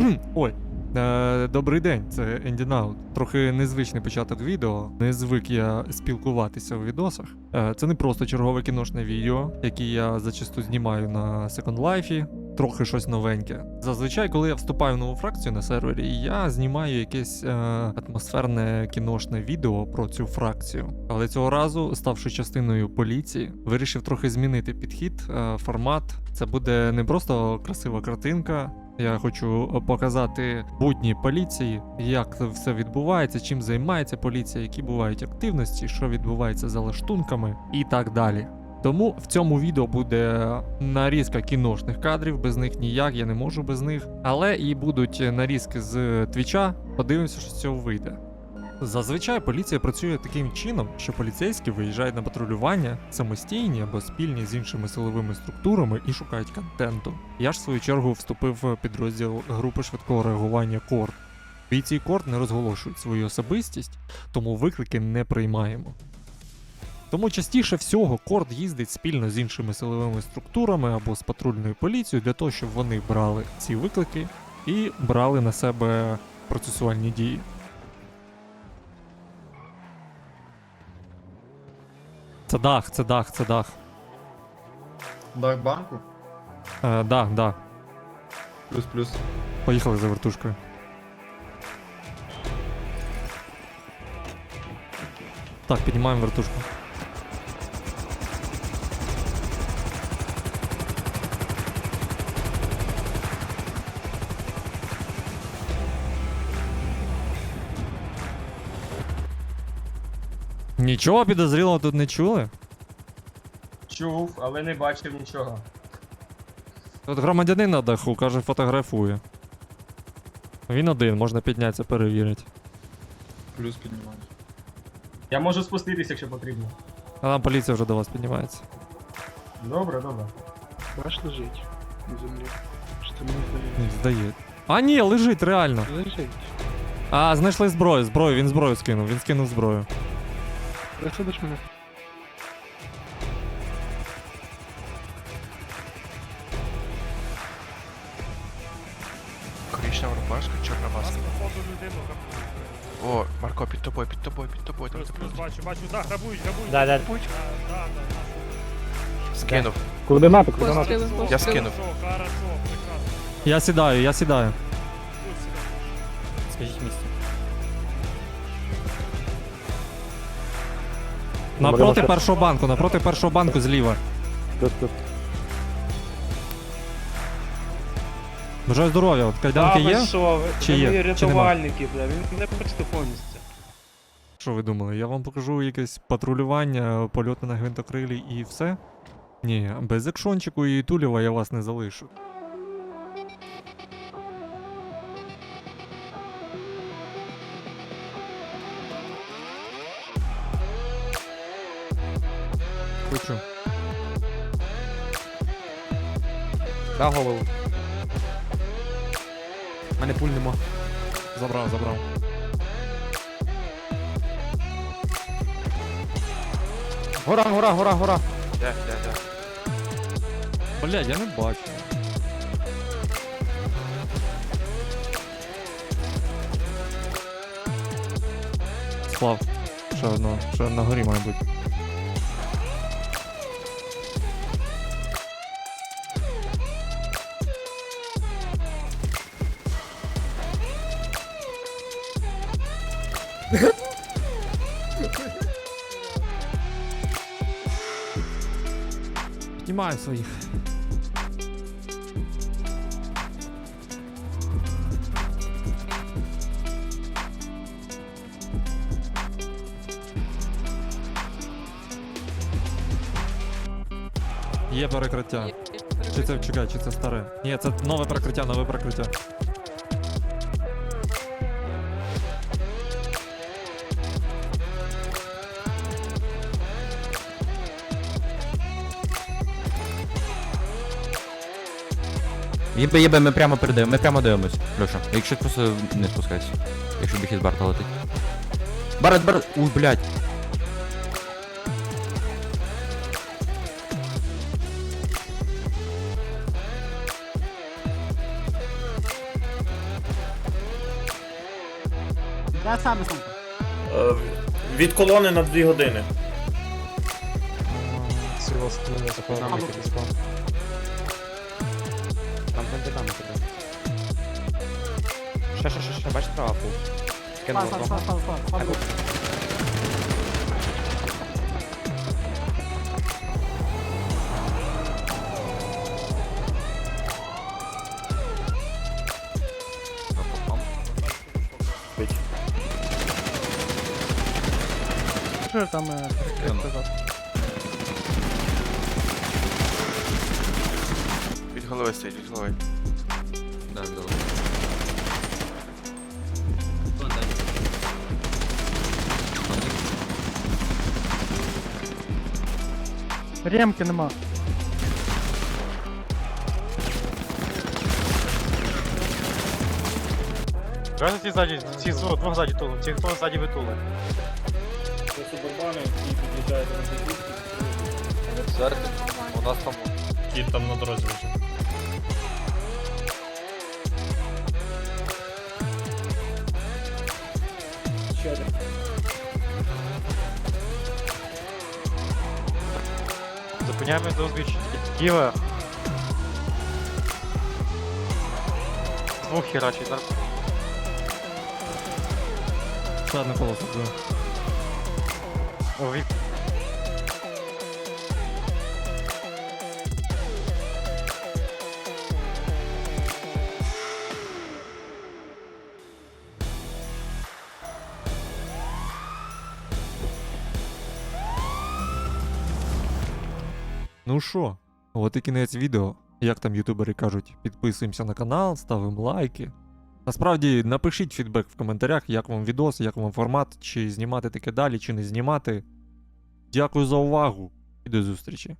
Ой. Е, добрий день, це Енді Наут. Трохи незвичний початок відео. Не звик я спілкуватися у відосах. Е, це не просто чергове кіношне відео, яке я зачасту знімаю на Second Life. Трохи щось новеньке. Зазвичай, коли я вступаю в нову фракцію на сервері, я знімаю якесь е, атмосферне кіношне відео про цю фракцію. Але цього разу, ставши частиною поліції, вирішив трохи змінити підхід, е, формат. Це буде не просто красива картинка, я хочу показати будні поліції, як це все відбувається, чим займається поліція, які бувають активності, що відбувається за лаштунками і так далі. Тому в цьому відео буде нарізка кіношних кадрів, без них ніяк, я не можу без них. Але і будуть нарізки з твіча. Подивимося, що з цього вийде. Зазвичай поліція працює таким чином, що поліцейські виїжджають на патрулювання самостійні або спільні з іншими силовими структурами і шукають контенту. Я ж в свою чергу вступив в підрозділ групи швидкого реагування КОР. Бійці КОР не розголошують свою особистість, тому виклики не приймаємо. Тому частіше всього Корд їздить спільно з іншими силовими структурами або з патрульною поліцією для того, щоб вони брали ці виклики і брали на себе процесуальні дії. Це дах, це дах, це дах. Дах банку? Е, дах, дах. Плюс-плюс. Поїхали за вертушкою. Так, піднімаємо вертушку. Нічого підозрілого тут не чули? Чув, але не бачив нічого. Тут громадянин на даху, каже, фотографує. Він один, можна піднятися, перевірити. Плюс піднімаю. Я можу спуститися, якщо потрібно. А там поліція вже до вас піднімається. Добре, добре. Ваш лежить на землі. Що мені Ні, Здає. А ні, лежить реально. Лежить. А, знайшли зброю, зброю, він зброю скинув, він скинув зброю. Присадиш мене? Коричнева рубашка, чорна маска. О, Марко, під тобою, під тобою, під тобою. Там Плюс, плюс, бачу, бачу, да, грабують, грабують. Да, да. Да, да, да. скинув. Координати, координати. Хорошо, Я скинув. Хорошо, хорошо, прекрасно. Я сідаю, я сідаю. Сюди. Скажіть місце. Напроти першого банку, напроти першого банку зліва. Тут, тут. Бажаю здоров'я, от кайданки є? що, ви, Чи є? Чи нема? рятувальники, бля, він не хочете повністю. Що ви думали? Я вам покажу якесь патрулювання, польоти на гвинтокрилі і все? Ні, без екшончику і тулєва я вас не залишу. Хочу. Да, голову. У мене пуль нема. Забрав, забрав. Гора, гора, гора, гора. Де, де, де. Блядь, я не бачу. Слав. Ще одно, ще на горі має бути. Піднімаю своїх. Є перекриття. Чи це чекай, чи це старе? Ні, це нове перекриття, нове перекриття. Єбе, єбе, ми прямо передаємо, ми прямо дивимось. Льоша, якщо просто не спускайся. Якщо б із Барта летить. Барет, барет, уй, блядь. Я сам сам. Від колони на 2 години. Там пентаграми тебе. Ще, ще, ще, ще, бачиш справа фул. Кинув Спас, одного. спас, спас, спас, спас. Що там е, сказав? Від голови стоїть, від голови. Да, да. Ремки нема. Раз ті ззаді, ці зо, двох ззаді тулу, ці хто ззаді витули. У нас там Кіт там на дорозі лежить. Зупиняємо до узбіччя. Діва. Двох херачить, зараз. Ладно, полосу. да. О, від... Ну що, от і кінець відео. Як там ютубери кажуть, підписуємося на канал, ставимо лайки. Насправді напишіть фідбек в коментарях, як вам відос, як вам формат, чи знімати таке далі, чи не знімати. Дякую за увагу і до зустрічі.